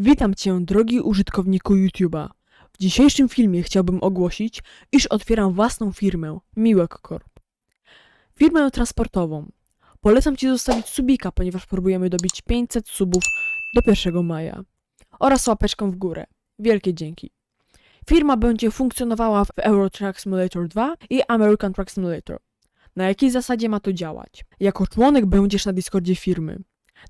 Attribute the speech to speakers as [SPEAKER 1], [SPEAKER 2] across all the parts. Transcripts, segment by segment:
[SPEAKER 1] Witam Cię, drogi użytkowniku YouTube'a. W dzisiejszym filmie chciałbym ogłosić, iż otwieram własną firmę, Miłek Corp. Firmę transportową. Polecam Ci zostawić subika, ponieważ próbujemy dobić 500 subów do 1 maja. Oraz łapeczkę w górę. Wielkie dzięki. Firma będzie funkcjonowała w Euro Truck Simulator 2 i American Truck Simulator. Na jakiej zasadzie ma to działać? Jako członek będziesz na Discordzie firmy,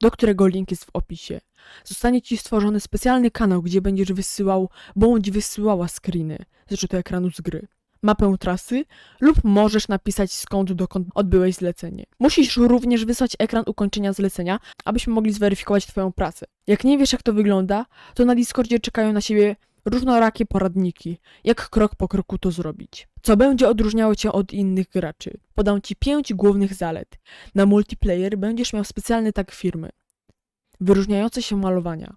[SPEAKER 1] do którego link jest w opisie. Zostanie ci stworzony specjalny kanał, gdzie będziesz wysyłał bądź wysyłała screeny z rzutu ekranu z gry, mapę trasy lub możesz napisać skąd dokąd odbyłeś zlecenie. Musisz również wysłać ekran ukończenia zlecenia, abyśmy mogli zweryfikować twoją pracę. Jak nie wiesz jak to wygląda, to na Discordzie czekają na siebie różnorakie poradniki, jak krok po kroku to zrobić. Co będzie odróżniało cię od innych graczy? Podam ci pięć głównych zalet. Na multiplayer będziesz miał specjalny tag firmy wyróżniające się malowania.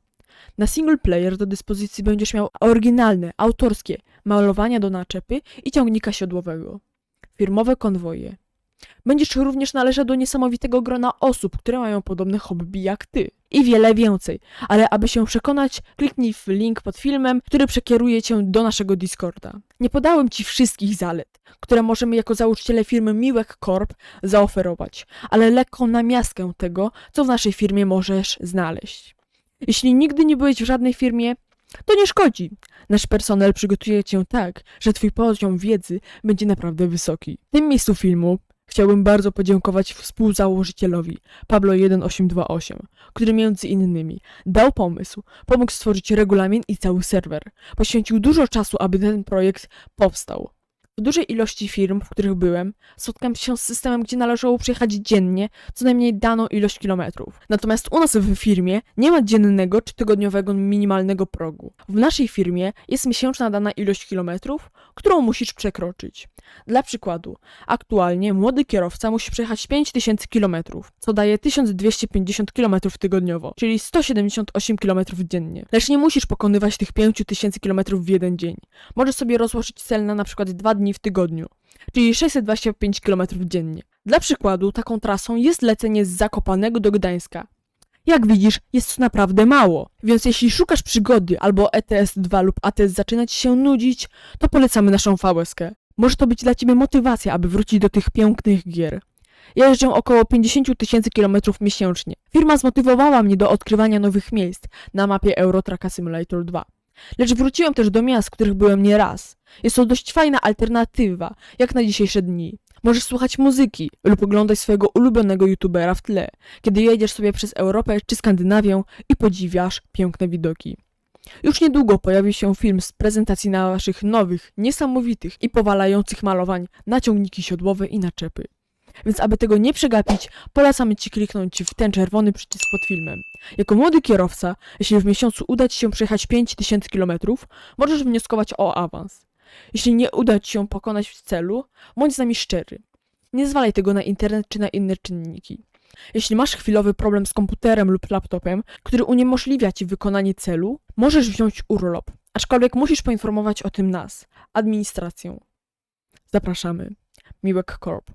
[SPEAKER 1] Na single player do dyspozycji będziesz miał oryginalne, autorskie malowania do naczepy i ciągnika siodłowego. Firmowe konwoje. Będziesz również należał do niesamowitego grona osób, które mają podobne hobby jak ty. I wiele więcej. Ale aby się przekonać, kliknij w link pod filmem, który przekieruje cię do naszego Discorda. Nie podałem ci wszystkich zalet, które możemy jako założyciele firmy Miłek Corp zaoferować, ale lekką namiastkę tego, co w naszej firmie możesz znaleźć. Jeśli nigdy nie byłeś w żadnej firmie, to nie szkodzi. Nasz personel przygotuje cię tak, że twój poziom wiedzy będzie naprawdę wysoki. W tym miejscu filmu chciałbym bardzo podziękować współzałożycielowi Pablo1828, który między innymi dał pomysł, pomógł stworzyć regulamin i cały serwer. Poświęcił dużo czasu, aby ten projekt powstał. Dużej ilości firm, w których byłem, spotkałem się z systemem, gdzie należało przejechać dziennie co najmniej daną ilość kilometrów. Natomiast u nas w firmie nie ma dziennego czy tygodniowego minimalnego progu. W naszej firmie jest miesięczna dana ilość kilometrów, którą musisz przekroczyć. Dla przykładu, aktualnie młody kierowca musi przejechać 5000 kilometrów, co daje 1250 kilometrów tygodniowo, czyli 178 kilometrów dziennie. Lecz nie musisz pokonywać tych 5000 kilometrów w jeden dzień. Możesz sobie rozłożyć cel na przykład dwa dni w tygodniu, czyli 625 km dziennie. Dla przykładu, taką trasą jest lecenie z Zakopanego do Gdańska. Jak widzisz, jest to naprawdę mało, więc jeśli szukasz przygody albo ETS2 lub ATS zaczyna ci się nudzić, to polecamy naszą fałeskę. Może to być dla ciebie motywacja, aby wrócić do tych pięknych gier. Jeżdżę około 50 tysięcy kilometrów miesięcznie. Firma zmotywowała mnie do odkrywania nowych miejsc na mapie Eurotraka Simulator 2. Lecz wróciłem też do miast, w których byłem nieraz. Jest to dość fajna alternatywa, jak na dzisiejsze dni. Możesz słuchać muzyki lub oglądać swojego ulubionego youtubera w tle, kiedy jedziesz sobie przez Europę czy Skandynawię i podziwiasz piękne widoki. Już niedługo pojawi się film z prezentacji naszych nowych, niesamowitych i powalających malowań na ciągniki siodłowe i naczepy. Więc aby tego nie przegapić, polecamy Ci kliknąć w ten czerwony przycisk pod filmem. Jako młody kierowca, jeśli w miesiącu uda Ci się przejechać 5000 km, możesz wnioskować o awans. Jeśli nie uda Ci się pokonać celu, bądź z nami szczery. Nie zwalaj tego na internet czy na inne czynniki. Jeśli masz chwilowy problem z komputerem lub laptopem, który uniemożliwia Ci wykonanie celu, możesz wziąć urlop, aczkolwiek musisz poinformować o tym nas, administrację. Zapraszamy. Miłek Corp.